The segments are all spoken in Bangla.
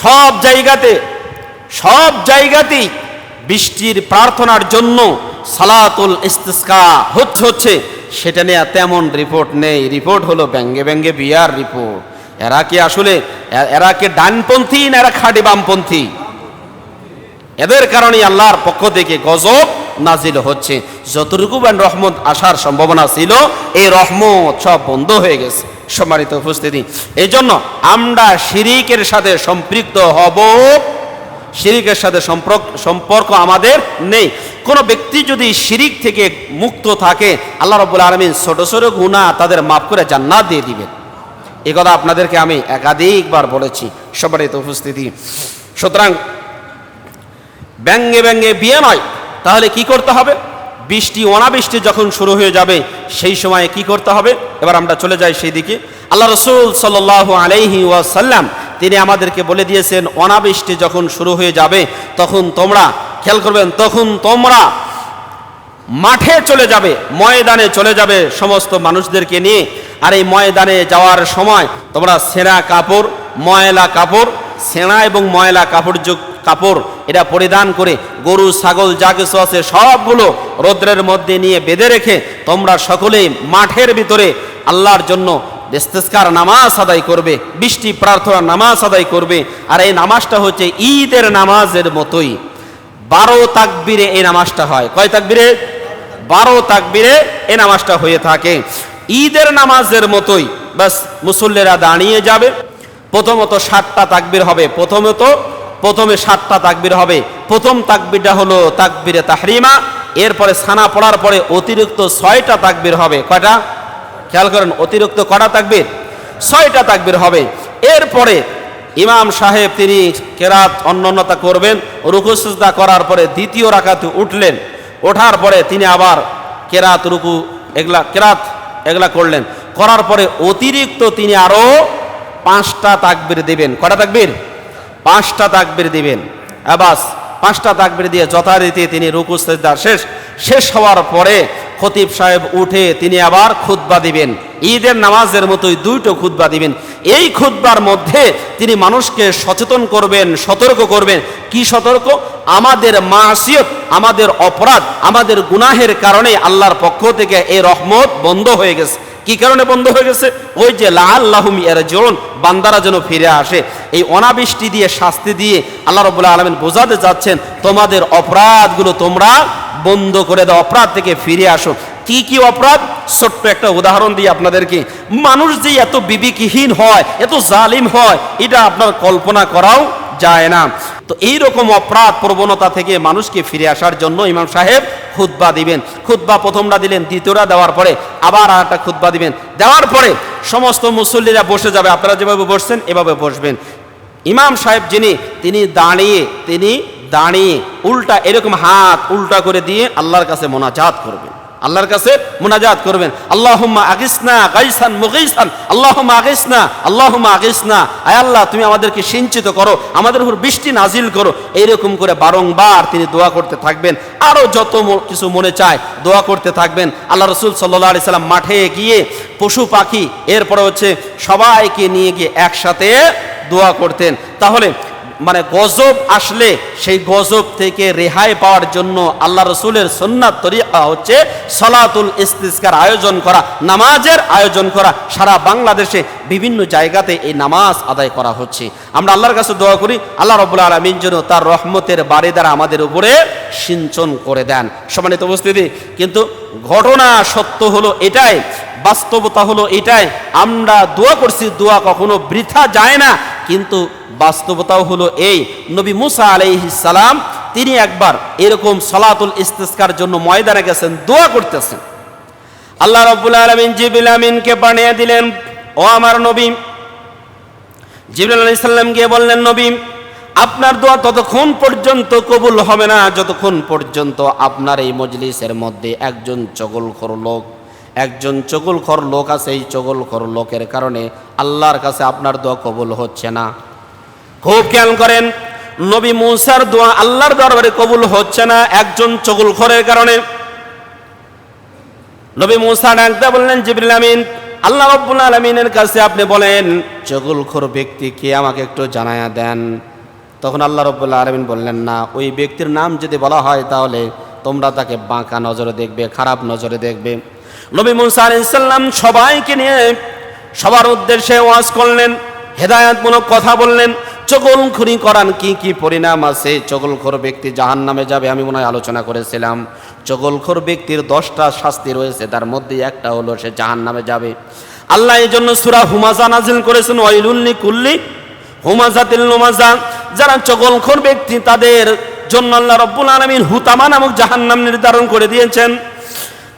সব জায়গাতে, সব জায়গাতেই বৃষ্টির প্রার্থনার জন্য সালাতুল ইস্তিসকা হচ্ছে হচ্ছে, সেটা নিয়ে তেমন রিপোর্ট নেই। রিপোর্ট হলো ব্যঙ্গে ব্যঙ্গে বিয়ার রিপোর্ট। এরা কি আসলে এরা কি ডানপন্থী না এরা খাঁটি বামপন্থী? এদের কারণে আল্লাহর পক্ষ থেকে গজব নাজিল হচ্ছে। যতটুকু রহমত আসার সম্ভাবনা ছিল, এই রহমত সব বন্ধ হয়ে গেছে। সম্মানিত উপস্থিতি। এই জন্য আমরা শিরিকের সাথে সম্পৃক্ত হব। শিরিকের সাথে সম্পর্ক সম্পর্ক আমাদের নেই। কোনো ব্যক্তি যদি শিরিক থেকে মুক্ত থাকে, আল্লাহ রব্বুল আলমিন ছোট ছোট গুণা তাদের মাফ করে জান্নাত দিয়ে দিবেন। এ কথা আপনাদেরকে আমি একাধিকবার বলেছি সম্মানিত উপস্থিতি। সুতরাং ব্যঙ্গে ব্যঙ্গে বিয়ে নয়, তাহলে কি করতে হবে? বৃষ্টি, অনাবৃষ্টি যখন শুরু হয়ে যাবে, সেই সময়ে কি করতে হবে? এবার আমরা চলে যাই সেই দিকে। আল্লাহ রসুল সাল আলাইহি ওয়াসাল্লাম, তিনি আমাদেরকে বলে দিয়েছেন, অনাবৃষ্টি যখন শুরু হয়ে যাবে, তখন তোমরা, খেয়াল করবেন, তখন তোমরা মাঠে চলে যাবে, ময়দানে চলে যাবে সমস্ত মানুষদেরকে নিয়ে। আর এই ময়দানে যাওয়ার সময় তোমরা সেরা কাপড়, ময়লা কাপড় সেনা এবং ময়লা কাপড় যুগ- কাপড়, এটা পরিধান করে গরু, ছাগল যা কিছু আছে, সবগুলো রৌদ্রের মধ্যে নিয়ে বেঁধে রেখে তোমরা সকলেই মাঠের ভিতরে আল্লাহর জন্য ইস্তেস্কার নামাজ আদায় করবে, বৃষ্টি প্রার্থনা নামাজ আদায় করবে। আর এই নামাজটা হচ্ছে ঈদের নামাজের মতোই। বারো তাকবিরে এই নামাজটা হয়। কয় তাকবিরে? বারো তাকবিরে এই নামাজটা হয়ে থাকে। ঈদের নামাজের মতোই। বাস মুসল্লিরা দাঁড়িয়ে যাবে। প্রথমত সাতটা তাকবির হবে। প্রথমত, প্রথমে সাতটা তাকবির হবে। প্রথম তাকবিরটা হলো তাকবিরে তাহরিমা, এরপরে সানা পড়ার পরে অতিরিক্ত ছয়টা তাকবির হবে। কয়টা? খেয়াল করেন, অতিরিক্ত কটা তাকবির? ছয়টা তাকবির হবে। এরপরে ইমাম সাহেব তিনি কেরাত অন্যন্যতা করবেন রুকুসুজদা করার পরে দ্বিতীয় রাকাতে উঠলেন। ওঠার পরে তিনি আবার কেরাত রুকু, এগুলা, কেরাত এগুলা করলেন। করার পরে অতিরিক্ত তিনি আরও পাঁচটা তাকবির দিবেন। কটা তাকবির? পাঁচটা তাকবির দিবেন। আবাস, পাঁচটা তাকবির দিয়ে যথারীতি তিনি রুকু, সেজদা শেষ। শেষ হওয়ার পরে খতিব সাহেব উঠে তিনি আবার খুতবা দিবেন। ঈদের নামাজের মতোই দুইটো খুতবা দিবেন। এই খুতবার মধ্যে তিনি মানুষকে সচেতন করবেন, সতর্ক করবেন। কি সতর্ক? আমাদের মাসিয়ত, আমাদের অপরাধ, আমাদের গুনাহের কারণে আল্লাহর পক্ষ থেকে এই রহমত বন্ধ হয়ে গেছে। কি কারণে বন্ধ হয়ে গেছে? ওই যে লাল্লাহুম বান্দারা যেন ফিরে আসে। এই অনাবৃষ্টি দিয়ে, শাস্তি দিয়ে আল্লাহ রবুল্লাহ আলমিন বোঝাতে যাচ্ছেন, তোমাদের অপরাধগুলো তোমরা বন্ধ করে দাও, অপরাধ থেকে ফিরে আসো। কি কি অপরাধ? ছোট্ট একটা উদাহরণ দিই আপনাদেরকে। মানুষ যে এত বিবেকহীন হয়, এত জালিম হয়, এটা আপনার কল্পনা করাও যায় না। তো এই রকম অপরাধ প্রবণতা থেকে মানুষকে ফিরে আসার জন্য ইমাম সাহেব খুতবা দিবেন। খুতবা প্রথমটা দিলেন, দ্বিতীয়টা দেওয়ার পরে আবার আর একটা খুতবা দিবেন। দেওয়ার পরে সমস্ত মুসল্লিরা বসে যাবে। আপনারা যেভাবে বসছেন, এভাবে বসবেন। ইমাম সাহেব যিনি, তিনি দাঁড়িয়ে তিনি দাঁড়িয়ে উল্টা এরকম হাত উল্টা করে দিয়ে আল্লাহর কাছে মোনাজাত করবেন। আল্লাহর কাছে মোনাজাত করবেন। আল্লাহুম্মা আগিসনা গাইসান মুগিসান। আল্লাহুম্মা আগিসনা আল্লাহুম্মা আগিসনা। আয় আল্লাহ, তুমি আমাদেরকে সিঞ্চিত করো, আমাদের উপর বৃষ্টি নাজিল করো। এইরকম করে বারংবার তিনি দোয়া করতে থাকবেন। আরও যত কিছু মনে চায় দোয়া করতে থাকবেন। আল্লাহ রসুল সাল্লাহ আলি সাল্লাম মাঠে গিয়ে পশু পাখি, এরপরে হচ্ছে সবাইকে নিয়ে গিয়ে একসাথে দোয়া করতেন। তাহলে মানে গজব আসলে সেই গজব থেকে রেহাই পাওয়ার জন্য আল্লাহ রসুলের সন্ন্যাত তরিকা হচ্ছে সলাতুল ইস্তিস্কার আয়োজন করা, নামাজের আয়োজন করা। সারা বাংলাদেশে বিভিন্ন জায়গাতে এই নামাজ আদায় করা হচ্ছে। আমরা আল্লাহর কাছে দোয়া করি, আল্লাহ রবুল্লা আলমিন যেন তার রহমতের বাড়ি দ্বারা আমাদের উপরে সিঞ্চন করে দেন। সমানিত উপস্থিতি, কিন্তু ঘটনা সত্য হলো এটাই, বাস্তবতা হলো এটাই। আমরা দোয়া করছি, দোয়া কখনো বৃথা যায় না। কিন্তু বাস্তবতাও হলো এই। নবী মুসা সালাম, তিনি একবার এরকম সলাতুল ইস্তিস্কার জন্য ময়দানে গেছেন, দোয়া করতেছেন। আল্লাহ রব্বুল আলমিন জিবিল আমিনকে বানিয়ে দিলেন, ও আমার নবী। জিবরাল আলাইহিস সালাম গিয়ে বললেন, নবী, আপনার দোয়া ততক্ষণ পর্যন্ত কবুল হবে না, যতক্ষণ পর্যন্ত আপনার এই মজলিসের মধ্যে একজন চগলখোর লোক একজন চগলখোর লোক আছে, এই চগলখোর লোকের কারণে আল্লাহর কাছে আপনার দোয়া কবুল হচ্ছে না। খুব খেয়াল করেন, নবী মুসার দোয়া আল্লাহর দরবারে কবুল হচ্ছে না একজন চগলখোরের কারণে। নবী মুসা ডাকতে বললেন, জিবরিল আমিন, আল্লাহ রব্বুল আলমিনের কাছে আপনি বলেন, চগুলখোর ব্যক্তি কে আমাকে একটু জানায়া দেন? তখন আল্লাহ রব্বুল আলমিন বললেন, না, ওই ব্যক্তির নাম যদি বলা হয় তাহলে তোমরা তাকে বাঁকা নজরে দেখবে, খারাপ নজরে দেখবে। নবী মুসা আলাইসাল্লাম সবাইকে নিয়ে সবার উদ্দেশ্যে ওয়াজ করলেন, হেদায়াতমূলক কথা বললেন, চগলখুরি করান কি কি পরিণাম আছে? চগলখোর ব্যক্তি জাহান নামে যাবে আমি মনে হয় আলোচনা করেছিলাম। চগলখোর ব্যক্তির দশটা শাস্তি রয়েছে, তার মধ্যে একটা হলো সে জাহান নামে যাবে। আল্লাহ এই জন্য সুরা হুমাজা নাজিল করেছেন ওয়াইলুল্লি কুল্লি হুমাজাতিল নুমাজা। যারা চগলখোর ব্যক্তি, তাদের জন্য আল্লাহ রব্বুল আলমিন হুতামা নামক জাহান্নাম নির্ধারণ করে দিয়েছেন।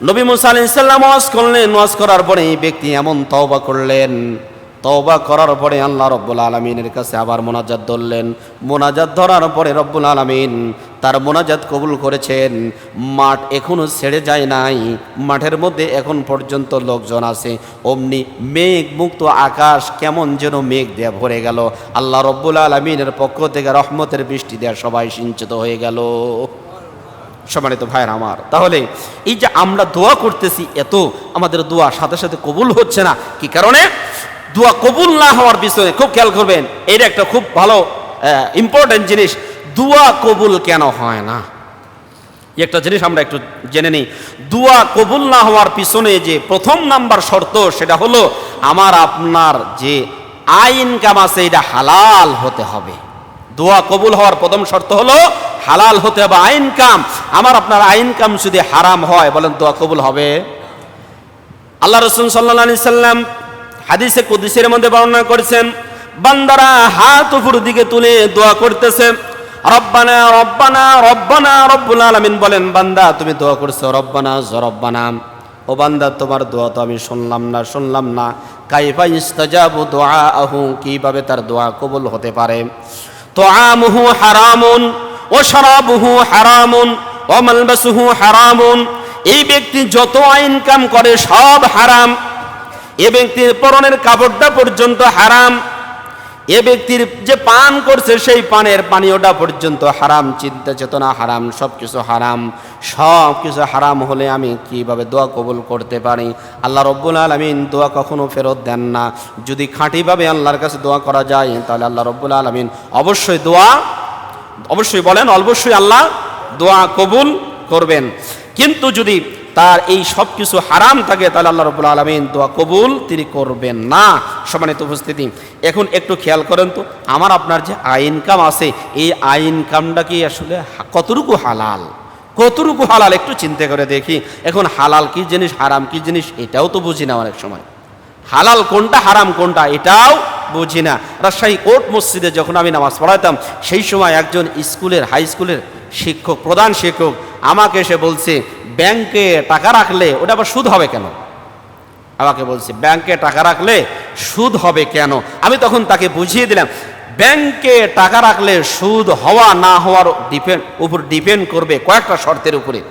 নবী মুসা আলাইসাল্লাম ওয়াজ করলেন। ওয়াজ করার পরে এই ব্যক্তি এমন তওবা করলেন। তওবা করার পরে আল্লাহ রব্বুল আলমিনের কাছে আবার মোনাজাত ধরলেন। মোনাজাত ধরার পরে রব্বুল আলমিন তার মোনাজাত কবুল করেছেন। মাঠ এখনও ছেড়ে যায় নাই। মাঠের মধ্যে এখন পর্যন্ত লোকজন আছে। অমনি মেঘ মুক্ত আকাশ কেমন যেন মেঘ দেয়া ভরে গেল। আল্লাহ রব্বুল আলমিনের পক্ষ থেকে রহমতের বৃষ্টি দেয়া সবাই সিঞ্চিত হয়ে গেল। সম্মানিত ভাইয়ের আমার। তাহলে এই যে আমরা দোয়া করতেছি, এত আমাদের দোয়া সাথে সাথে কবুল হচ্ছে না। কি কারণে? দোয়া কবুল না হওয়ার পিছনে খুব খেয়াল করবেন। এটা একটা খুব ভালো ইম্পর্টেন্ট জিনিস, দোয়া কবুল কেন হয় না? একটা জিনিস আমরা একটু জেনে নিই। দোয়া কবুল না হওয়ার পিছনে যে প্রথম নাম্বার শর্ত, সেটা হলো আমার আপনার যে আয় ইনকাম আছে এটা হালাল হতে হবে। দোয়া কবুল হওয়ার প্রথম শর্ত হলো হালাল হতে হবে, আইন কাম। আমার আপনার আইন কাম যদি হারাম হয়, বলেন দোয়া কবুল হবে। আল্লাহ রসুল সাল্লাহ আলি সাল্লাম হাদিসে কুদিসের মধ্যে বর্ণনা করেছেন, বান্দারা হাত উপর দিকে তুলে দোয়া করতেছে, রব্বানা রব্বানা রব্বানা, রব্বুল আলামিন। বলেন, বান্দা, তুমি দোয়া করছ, রব্বানা, জরব্বানা। ও বান্দা, তোমার দোয়া তো আমি শুনলাম না শুনলাম না। কাইফা ইস্তাজাবু দোয়া আহু কীভাবে তার দোয়া কবুল হতে পারে? তো حرام হারামুন, ও وملبسه হারামুন। এই ব্যক্তি যত ইনকাম করে সব হারাম। এ ব্যক্তির পরনের কাপড়টা পর্যন্ত হারাম। এ ব্যক্তির যে পান করছে, সেই পানের পানীয়টা পর্যন্ত হারাম, চিন্তা চেতনা হারাম সব কিছু হারাম। সব কিছু হারাম হলে আমি কীভাবে দোয়া কবুল করতে পারি? আল্লাহ রব্বুল আলমিন দোয়া কখনো ফেরত দেন না। যদি খাঁটিভাবে আল্লাহর কাছে দোয়া করা যায়, তাহলে আল্লাহ রব্বুল আলমিন অবশ্যই দোয়া, অবশ্যই বলেন, অবশ্যই আল্লাহ দোয়া কবুল করবেন। কিন্তু যদি তার এই সব কিছু হারাম থাকে, তাহলে আল্লাহ রবুল আলমিন দোয়া কবুল তিনি করবেন না। সম্মানিত উপস্থিতি, এখন একটু খেয়াল করেন তো, আমার আপনার যে আয় ইনকাম আছে, এই আয় ইনকামটা কি আসলে কতটুকু হালাল? কতটুকু হালাল? একটু চিন্তা করে দেখি। এখন হালাল কি জিনিস, হারাম কি জিনিস, এটাও তো বুঝি না অনেক সময়। হালাল কোনটা হারাম, কোনটা এটাও বুঝি না। রাজশাহী কোর্ট মসজিদে যখন আমি নামাজ পড়াতাম সেই সময় একজন স্কুলের, হাই স্কুলের শিক্ষক, প্রধান শিক্ষক, আমাকে এসে বলছে, ব্যাংকে টাকা রাখলে ওটা আবার সুদ হবে কেন? আমাকে বলছে, ব্যাংকে টাকা রাখলে সুদ হবে কেন? আমি তখন তাকে বুঝিয়ে দিলাম, ব্যাংকে টাকা রাখলে সুদ হওয়া না হওয়ার ডিপেন্ড উপর ডিপেন্ড করবে কয়েকটা শর্তের উপরে।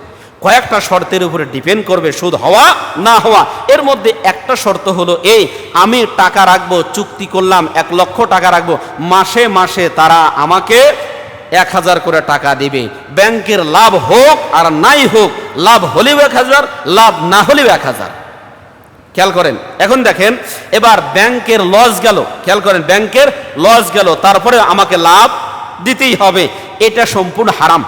কয়েকটা শর্তের উপরে ডিপেন্ড করবে সুদ হওয়া না হওয়া। এর মধ্যে একটা শর্ত হলো এই, আমি টাকা রাখব, চুক্তি করলাম, এক লক্ষ টাকা রাখব, মাসে মাসে তারা আমাকে এক হাজার করে টাকা দিবে। ব্যাংকের লাভ হোক আর নাই হোক, লাভ হলেও এক হাজার, লাভ না হলেও এক হাজার। খেয়াল করেন, এখন দেখেন, এবার ব্যাংকের লস গেল। খেয়াল করেন, ব্যাংকের লস গেল, তারপরে আমাকে লাভ দিতেই হবে। এটা সম্পূর্ণ হারাম।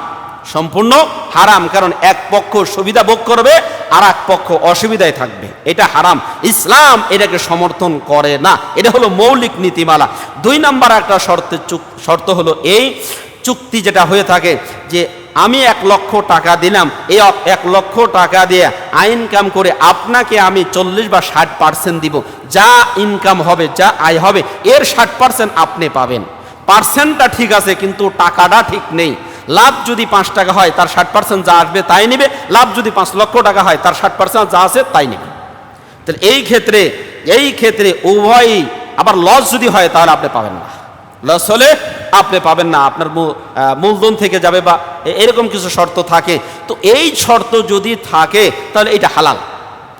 সম্পূর্ণ হারাম, কারণ এক পক্ষ সুবিধা ভোগ করবে আর এক পক্ষ অসুবিধায় থাকবে। এটা হারাম। ইসলাম এটাকে সমর্থন করে না। এটা হলো মৌলিক নীতিমালা। দুই নাম্বার একটা শর্তের শর্ত হলো এই চুক্তি যেটা হয়ে থাকে যে আমি এক লক্ষ টাকা দিলাম, এই এক লক্ষ টাকা দিয়ে ইনকাম করে আপনাকে আমি চল্লিশ বা ষাট পার্সেন্ট দিব। যা ইনকাম হবে, যা আয় হবে, এর ষাট পার্সেন্ট আপনি পাবেন। পার্সেন্টটা ঠিক আছে, কিন্তু টাকাটা ঠিক নেই। লাভ যদি পাঁচ টাকা হয়, তার ষাট পার্সেন্ট যা আসবে তাই নেবে। লাভ যদি পাঁচ লক্ষ টাকা হয়, তার ষাট পার্সেন্ট যা আছে তাই নেবে। তাহলে এই ক্ষেত্রে এই ক্ষেত্রে উভয়ই, আবার লস যদি হয়, তাহলে আপনি পাবেন না। লস হলে আপনি পাবেন না, আপনার মূলধন থেকে যাবে বা এরকম কিছু শর্ত থাকে। তো এই শর্ত যদি থাকে, তাহলে এটা হালাল।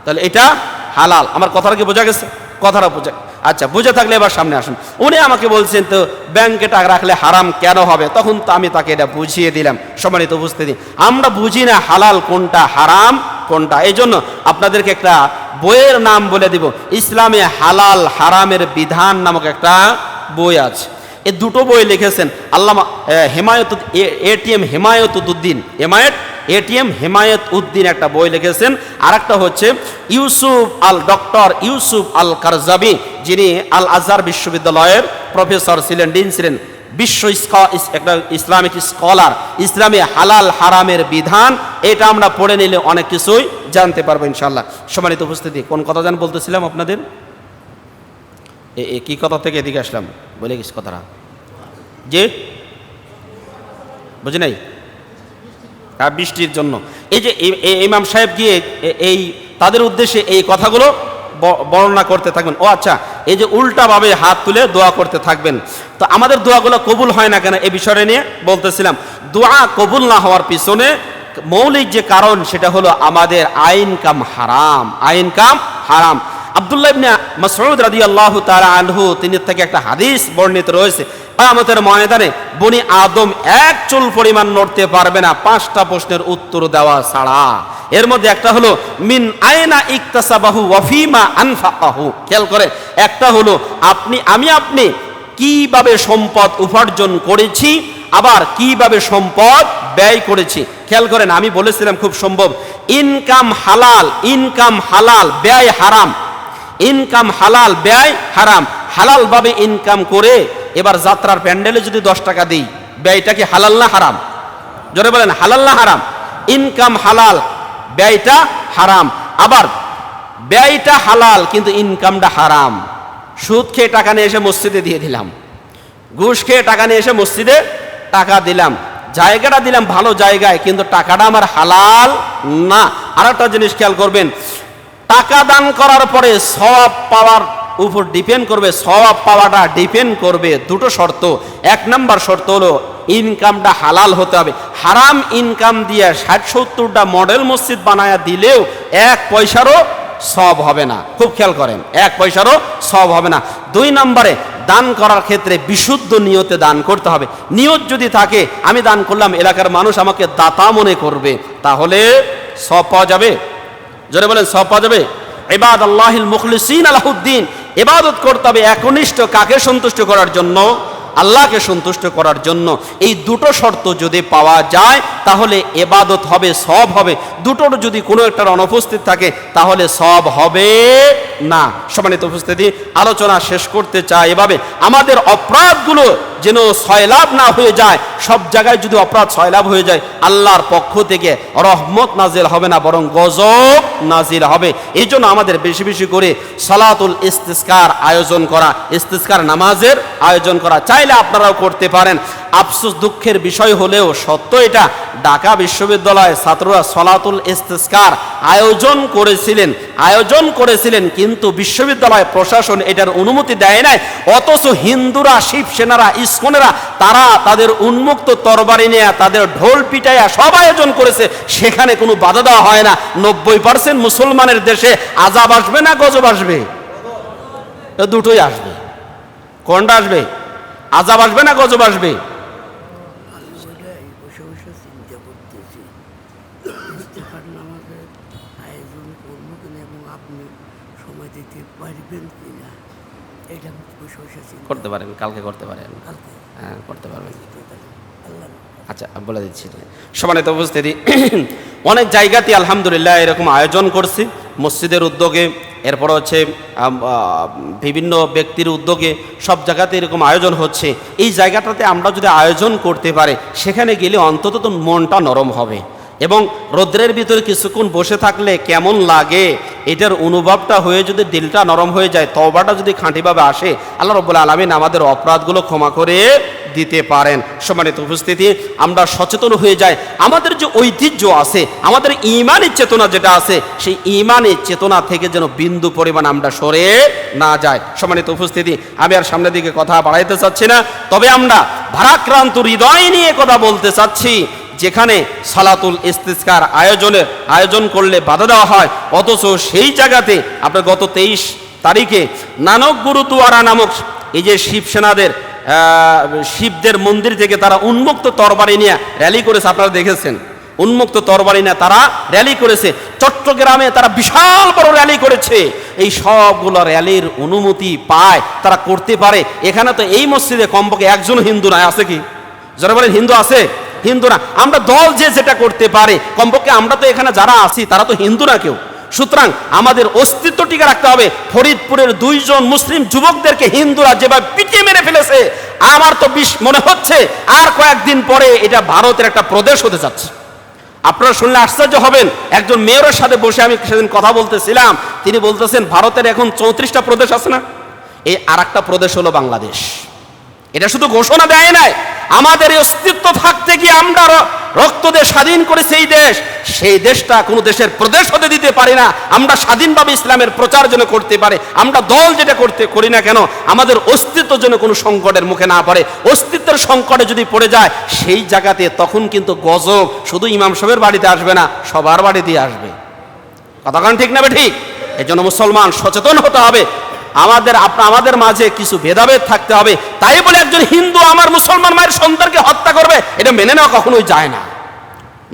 তাহলে এটা হালাল। আমার কথাটা কি বোঝা গেছে? কথাটা বোঝা আচ্ছা বুঝে থাকলে এবার সামনে আসুন। উনি আমাকে বলছেন, তো ব্যাংকে টাকা রাখলে হারাম কেন হবে? তখন তো আমি তাকে এটা বুঝিয়ে দিলাম, সম্মানিত উপস্থিতি। আমরা বুঝি না হালাল কোনটা হারাম, কোনটা। এই জন্য আপনাদেরকে একটা বইয়ের নাম বলে দিব। ইসলামে হালাল হারামের বিধান নামক একটা বই আছে। এ দুটো বই লিখেছেন আল্লামা হেমায়ত এটিএম হেমায়ত উদ্দিন। হেমায়ত? এটিএম হেমায়ত উদ্দিন একটা বই লিখেছেন। আর একটা হচ্ছে Yusuf al doctor Yusuf al Qaradawi, যিনি আল আজহার বিশ্ববিদ্যালয়ের প্রফেসর ছিলেন, ডিন ছিলেন। বিশ্ব একটা ইসলামিক স্কলার। ইসলামী হালাল হারামের বিধান, এটা আমরা পড়ে নিলে অনেক কিছুই জানতে পারব ইনশাল্লাহ সম্মানিত উপস্থিতি, কোন কথা জান বলতেছিলাম আপনাদের? এ- কি কথা থেকে এদিকে আসলাম? বলে গেছি কথাটা। যে বুঝি নাই? বৃষ্টির জন্য। এই যে ইমাম সাহেব গিয়ে এই, তাদের উদ্দেশ্যে এই কথাগুলো বর্ণনা করতে থাকবেন। ও আচ্ছা এই যে উল্টাভাবে হাত তুলে দোয়া করতে থাকবেন। তো আমাদের দোয়াগুলো কবুল হয় না কেন? এই বিষয়টা নিয়ে বলতেছিলাম, দোয়া কবুল না হওয়ার পিছনে মৌলিক যে কারণ, সেটা হলো আমাদের আইন কাম হারাম। আইন কাম হারাম। আব্দুল্লাহ ইবনে মাসউদ রাদিয়াল্লাহু তাআলা আনহু তিনি থেকে একটা হাদিস বর্ণিত রয়েছে। আমাদের ময়দানে বনি আদম এক চুল পরিমাণ নড়তে পারবে না, পাঁচটা প্রশ্নের উত্তর দেওয়া ছাড়া। এর মধ্যে একটা হলো, মিন আয়না ইকতাসাবাহু ওয়াফিমা আনফাকাহু। খেয়াল করে, একটা হলো, আপনি, আমি, আপনি কীভাবে সম্পদ উপার্জন করেছি, আবার কীভাবে সম্পদ ব্যয় করেছি? খেয়াল করেন, আমি বলেছিলাম খুব সম্ভব, ইনকাম হালাল ইনকাম হালাল, ব্যয় হারাম। ইনকাম হালাল ব্যয় হারাম। হালালভাবে ইনকাম করে এবার যাত্রার প্যান্ডেলে যদি দশ টাকা দিই, ব্যয়টা কি হালাল না হারাম? জোরে বলেন, হালাল না হারাম? ইনকাম হালাল, ব্যয়টা হারাম। আবার ব্যয়টা হালাল, কিন্তু ইনকামটা হারাম। সুদ খেয়ে টাকা নিয়ে এসে মসজিদে দিয়ে দিলাম। ঘুষ খেয়ে টাকা নিয়ে এসে মসজিদে টাকা দিলাম। জায়গাটা দিলাম ভালো জায়গায়, কিন্তু টাকাটা আমার হালাল না। আর একটা জিনিস খেয়াল করবেন টাকা দান করার পরে সব পাওয়ার উপর ডিপেন্ড করবে সব পাওয়াটা ডিপেন্ড করবে দুটো শর্ত। এক নাম্বার শর্ত হলো ইনকামটা হালাল হতে হবে। হারাম ইনকাম দিয়ে ষাট সত্তরটা মডেল মসজিদ বানায়া দিলেও এক পয়সারও সব হবে না। খুব খেয়াল করেন, এক পয়সারও সব হবে না। দুই নম্বরে দান করার ক্ষেত্রে বিশুদ্ধ নিয়তে দান করতে হবে। নিয়ত যদি থাকে, আমি দান করলাম, এলাকার মানুষ আমাকে দাতা মনে করবে, তাহলে সব পাওয়া যাবে। জোরে বলেন সব পাওয়া যাবে? এবাদ আল্লাহিল মুখলিসিন আলাহুদ্দিন এবাদত করতে হবে একনিষ্ঠ কাকে সন্তুষ্ট করার জন্য? আল্লাহকে সন্তুষ্ট করার জন্য। এই দুটো শর্ত যদি পাওয়া যায়, তাহলে এবাদত হবে সব হবে। দুটোর যদি কোনো একটার অনুপস্থিত থাকে, তাহলে সব হবে না। সমানিত উপস্থিতি, আলোচনা শেষ করতে চাই এভাবে। আমাদের অপরাধগুলো যেন সয়লাভ না হয়ে যায়, সব জায়গায় যদি অপরাধ সয়লাভ হয়ে যায়, আল্লাহর পক্ষ থেকে রহমত নাজিল হবে না, বরং গজব নাজিল হবে। এই জন্য আমাদের বেশি বেশি করে সালাতুল ইস্তিস্কার আয়োজন করা, ইস্তিস্কার নামাজের আয়োজন করা, চাইলে আপনারাও করতে পারেন। আফসোস দুঃখের বিষয় হলেও সত্য এটা। ঢাকা বিশ্ববিদ্যালয়ে ছাত্ররা সলাতুল ইস্তিস্কার আয়োজন করেছিলেন আয়োজন করেছিলেন, কিন্তু বিশ্ববিদ্যালয় প্রশাসন এটার অনুমতি দেয় নাই। অথচ হিন্দুরা, শিবসেনারা, ইস্কনেরা, তারা তাদের উন্মুক্ত তরবারি নিয়ে তাদের ঢোল পিটাইয়া সব আয়োজন করেছে, সেখানে কোনো বাধা দেওয়া হয় না। নব্বই পার্সেন্ট মুসলমানের দেশে আজাব আসবে না গজব আসবে? দুটোই আসবে। কোনটা আসবে? আজাব আসবে না গজব আসবে আমি ওইটাই বসে বসে চিন্তা করতেছি ইস্তেফার নামাজের আয়োজন করব কিনা এবং আপনি সময় দিতে পারবেন কিনা এটা আমি বসে বসে চিন্তা করতে পারেন কালকে করতে পারেন। হ্যাঁ করতে পারবেন। আচ্ছা বলে দিচ্ছি। সমানিত উপস্থিতি অনেক জায়গাতে আলহামদুলিল্লাহ এরকম আয়োজন করছি। মসজিদের উদ্যোগে এরপর হচ্ছে বিভিন্ন ব্যক্তির উদ্যোগে সব জায়গাতে এরকম আয়োজন হচ্ছে। এই জায়গাটাতে আমরা যদি আয়োজন করতে পারি সেখানে গেলে অন্তত তো মনটা নরম হবে। এবং রৌদ্রের ভিতরে কিছুক্ষণ বসে থাকলে কেমন লাগে? এটার অনুভবটা হয়ে যদি দিলটা নরম হয়ে যায় তবাটা যদি খাঁটিভাবে আসে, আল্লাহ রব্বুল আলমিন আমাদের অপরাধগুলো ক্ষমা করে দিতে পারেন। সম্মানিত উপস্থিতি, আমরা সচেতন হয়ে যাই। আমাদের যে ঐতিহ্য আছে, আমাদের ইমানের চেতনা যেটা আছে, সেই ইমানের চেতনা থেকে যেন বিন্দু পরিমাণ আমরা সরে না যায় সম্মানিত উপস্থিতি, আমি আর সামনের দিকে কথা বাড়াইতে চাচ্ছি না, তবে আমরা ভারাক্রান্ত হৃদয় নিয়ে কথা বলতে চাচ্ছি। যেখানে সালাতুল ইস্তিস্কার আয়োজনের আয়োজন করলে বাধা দেওয়া হয়, অথচ সেই জায়গাতে আপনার গত তেইশ তারিখে নানক গুরুদুয়ারা নামক এই যে শিবসেনাদের শিবদের মন্দির থেকে তারা উন্মুক্ত তরবারি নিয়ে র্যালি করেছে, আপনারা দেখেছেন। উন্মুক্ত তরবারি না তারা র্যালি করেছে। চট্টগ্রামে তারা বিশাল বড় র্যালি করেছে। এই সবগুলো র্যালির অনুমতি পায়, তারা করতে পারে। এখানে তো এই মসজিদে কমপক্ষে একজন হিন্দু নয় আছে কি? যারা বলেন, হিন্দু আছে? হিন্দু না আমরা দল যে যেটা করতে পারে, কমপক্ষে আমরা তো এখানে যারা আছি, তারা তো হিন্দু না কেউ। সুতরাং আমাদের অস্তিত্ব টিকে রাখতে হবে। ফরিদপুরের দুইজন মুসলিম যুবকদেরকে হিন্দুরা যেভাবে পিটিয়ে মেরে ফেলেছে, আমার তো বিশ মনে হচ্ছে, আর কয়েকদিন পরে এটা ভারতের একটা প্রদেশ হতে যাচ্ছে। আপনারা শুনলে আশ্চর্য হবেন, একজন মেয়রের সাথে বসে আমি সেদিন কথা বলতেছিলাম, তিনি বলতেছেন, ভারতের এখন চৌত্রিশটা প্রদেশ আছে না? এই আর প্রদেশ হলো বাংলাদেশ। এটা শুধু ঘোষণা দেয় নাই। আমাদের অস্তিত্ব থাকতে গিয়ে আমরা রক্ত দিয়ে স্বাধীন করেছি এই দেশ? সেই দেশটা কোনো দেশের প্রদেশ হতে দিতে পারি না। আমরা স্বাধীনভাবে ইসলামের প্রচার যেন করতে পারে, আমরা দল যেটা করতে করি না কেন, আমাদের অস্তিত্ব যেন কোনো সংকটের মুখে না পড়ে। অস্তিত্বের সংকটে যদি পড়ে যায়, সেই জায়গাতে তখন কিন্তু গজব শুধু ইমাম সাহেবের বাড়িতে আসবে না, সবার বাড়িতে আসবে। কথাখান ঠিক না ঠিক? এই জন্য মুসলমান সচেতন হতে হবে। আমাদের আমাদের মাঝে কিছু ভেদাভেদ থাকতে হবে। তাই বলে একজন হিন্দু আমার মুসলমান মায়ের সন্তানকে হত্যা করবে, এটা মেনে নেওয়া কখনোই যায় না।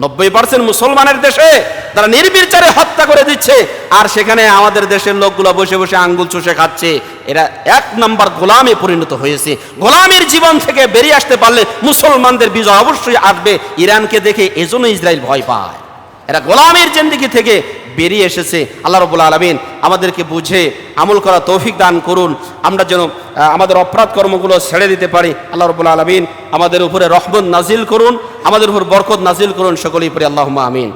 নব্বই পার্সেন্ট মুসলমানের দেশে তারা নির্বিচারে হত্যা করে দিচ্ছে, আর সেখানে আমাদের দেশের লোকগুলো বসে বসে আঙ্গুল চুষে খাচ্ছে। এরা এক নাম্বার গোলামে পরিণত হয়েছে। গোলামের জীবন থেকে বেরিয়ে আসতে পারলে মুসলমানদের বিজয় অবশ্যই আসবে। ইরানকে দেখে এজন্য ইসরায়েল ভয় পায়। এরা গোলামের জেন্দিগি থেকে বেরিয়ে এসেছে। আল্লাহ রবুল্লা আলমিন আমাদেরকে বুঝে আমল করা তৌফিক দান করুন। আমরা যেন আমাদের অপরাধ কর্মগুলো ছেড়ে দিতে পারি। আল্লাহ রবুল্লা আলমিন আমাদের উপরে রহমত নাজিল করুন। আমাদের উপর বরকত নাজিল করুন। সকলেই পরে আল্লাহ আমিন।